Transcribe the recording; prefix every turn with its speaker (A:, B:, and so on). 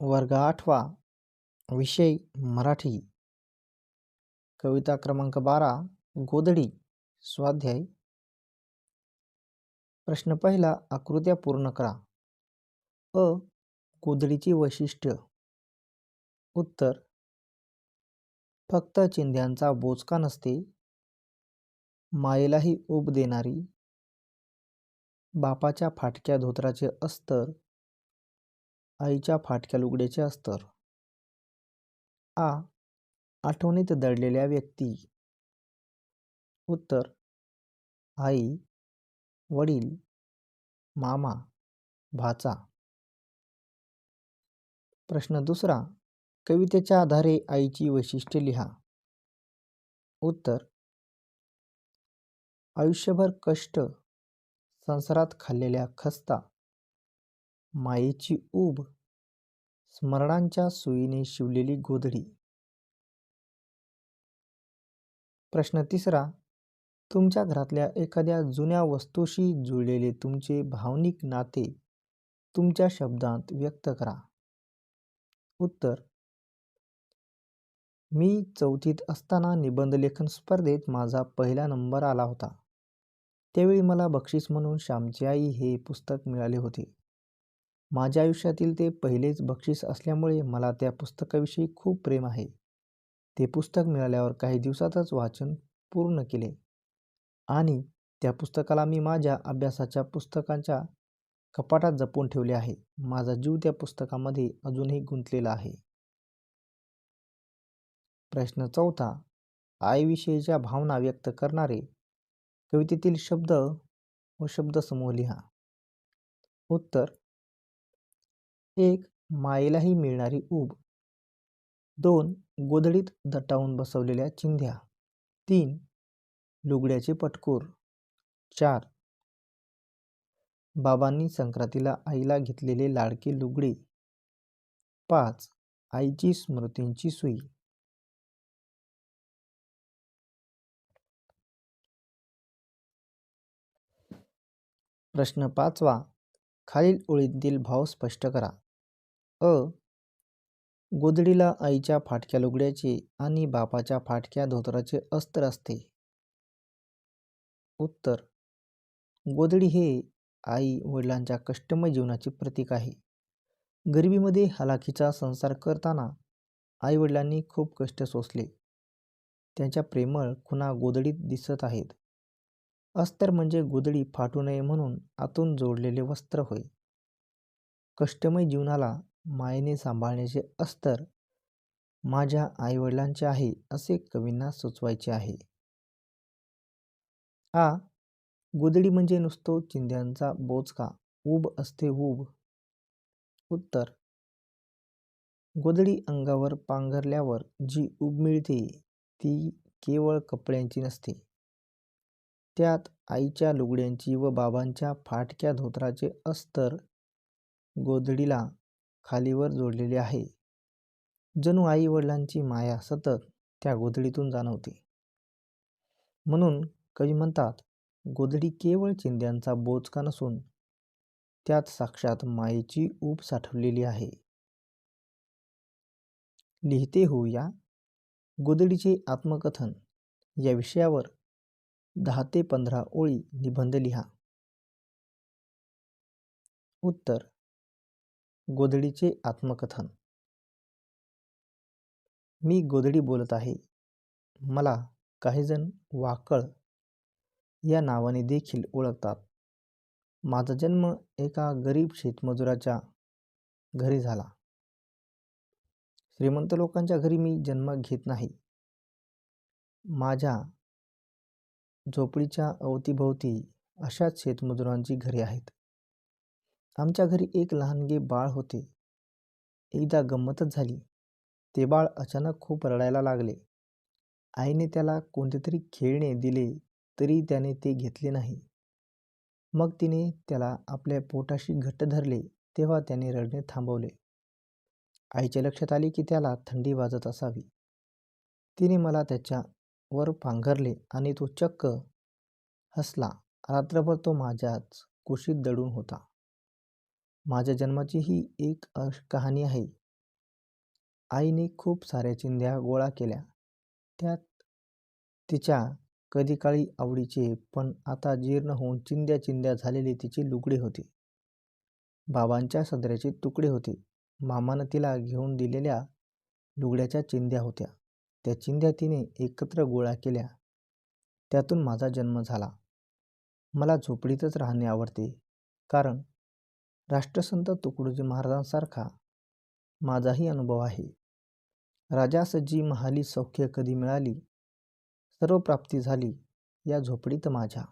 A: वर्ग आठवा विषय मराठी. कविता क्रमांक बारा गोधडी स्वाध्याय. प्रश्न पहिला आकृत्या पूर्ण करा. अ गोधडीची वैशिष्ट्य. उत्तर फक्त चिंध्यांचा बोचका नसते. मायेलाही ऊब देणारी. बापाच्या फाटक्या धोत्राचे अस्तर. आईच्या फाटक्या लुगड्याचे अस्तर. आ. आठवणीत दडलेल्या व्यक्ती. उत्तर. आई. वडील. मामा. भाचा. प्रश्न दुसरा. कवितेच्या आधारे आईची वैशिष्ट्ये लिहा. उत्तर. आयुष्यभर कष्ट संसारात खाल्लेल्या खस्ता. मायेची ऊब स्मरणांच्या सुईने शिवलेली गोधडी. प्रश्न तिसरा तुमच्या घरातल्या एखाद्या जुन्या वस्तूशी जुळलेले तुमचे भावनिक नाते तुमच्या शब्दांत व्यक्त करा. उत्तर मी चौथीत असताना निबंध लेखन स्पर्धेत माझा पहिला नंबर आला होता. त्यावेळी मला बक्षीस म्हणून श्यामची आई हे पुस्तक मिळाले होते. माझ्या आयुष्यातील ते पहिलेच बक्षीस असल्यामुळे मला त्या पुस्तकाविषयी खूप प्रेम आहे. ते पुस्तक मिळाल्यावर काही दिवसातच वाचन पूर्ण केले. आणि त्या पुस्तकाला मी माझ्या अभ्यासाच्या पुस्तकांच्या कपाटात जपून ठेवले आहे. माझा जीव त्या पुस्तकामध्ये अजूनही गुंतलेला आहे. प्रश्न चौथा. आईविषयीच्या भावना व्यक्त करणारे कवितेतील शब्द व शब्दसमूह लिहा. उत्तर. एक मायेलाही मिळणारी ऊब. दोन गोधडीत दटावून बसवलेल्या चिंध्या. तीन लुगड्याचे पटकूर. चार बाबांनी संक्रांतीला आईला घेतलेले लाडके लुगडे. पाच आईची स्मृतींची सुई. प्रश्न पाचवा खालील ओळींतील भाव स्पष्ट करा. अ गोधडीला आईच्या फाटक्या लुगड्याचे आणि बापाच्या फाटक्या धोतराचे अस्त्र असते. उत्तर गोधडी हे आई वडिलांच्या कष्टमय जीवनाचे प्रतीक आहे. गरिबीमध्ये हलाखीचा संसार करताना आई वडिलांनी खूप कष्ट सोसले. त्यांच्या प्रेमळ खुणा गोधडीत दिसत आहेत. अस्तर म्हणजे गोधडी फाटू नये म्हणून आतून जोडलेले वस्त्र होय. कष्टमय जीवनाला मायेने सांभाळण्याचे अस्तर माझ्या आईवडिलांचे आहे असे कवींना सुचवायचे आहे. आ गोदडी म्हणजे नुसतो चिंध्यांचा बोचका ऊब असते ऊब उत्तर गोदडी अंगावर पांघरल्यावर जी ऊब मिळते ती केवळ कपड्यांची नसते. त्यात आईच्या लुगड्यांची व बाबांच्या फाटक्या धोत्राचे अस्तर गोधडीला खालीवर जोडलेले आहे. जणू आई वडिलांची माया सतत त्या गोधडीतून जाणवते. म्हणून कवी म्हणतात गोधडी केवळ चिंध्यांचा बोचका नसून त्यात साक्षात मायेची ऊब साठवलेली आहे. लिहिते होऊया गोधडीचे आत्मकथन या विषयावर दहा ते पंधरा ओळी निबंध लिहा. उत्तर गोधडीचे आत्मकथन. मी गोधडी बोलत आहे. मला काहीजण वाकळ या नावाने देखील ओळखतात. माझा जन्म एका गरीब शेतमजुराच्या घरी झाला. श्रीमंत लोकांच्या घरी मी जन्म घेत नाही. माझ्या झोपडीच्या अवतीभोवती अशाच शेतमजुरांची घरे आहेत. आमच्या घरी एक लहानगे बाळ होते. एकदा गंमतच झाली. ते बाळ अचानक खूप रडायला लागले. आईने त्याला कोणतेतरी खेळणे दिले तरी त्याने ते घेतले नाही. मग तिने त्याला आपल्या पोटाशी घट्ट धरले तेव्हा त्याने रडणे थांबवले. आईच्या लक्षात आले की त्याला थंडी वाजत असावी. तिने मला त्याच्यावर पांघरले आणि तो चक्क हसला. रात्रभर तो माझ्याच कुशीत दडून होता. माझ्या जन्माची ही एक कहाणी आहे. आईने खूप साऱ्या चिंध्या गोळा केल्या. त्यात तिच्या कधी काळी आवडीचे पण आता जीर्ण होऊन चिंध्या चिंध्या झालेले तिचे लुगडे होते. बाबांच्या सदऱ्याचे तुकडे होते. मामानं तिला घेऊन दिलेल्या लुगड्याच्या चिंध्या होत्या. त्या चिंध्या तिने एकत्र गोळा केल्या. त्यातून माझा जन्म झाला. मला झोपडीतच राहणे आवडते. कारण राष्ट्रसंत तुकडोजी महाराजांसारखा माझाही अनुभव आहे. राजास जी महाली सौख्य कधी मिळाली? सर्व प्राप्ती झाली या झोपडीत माझ्या.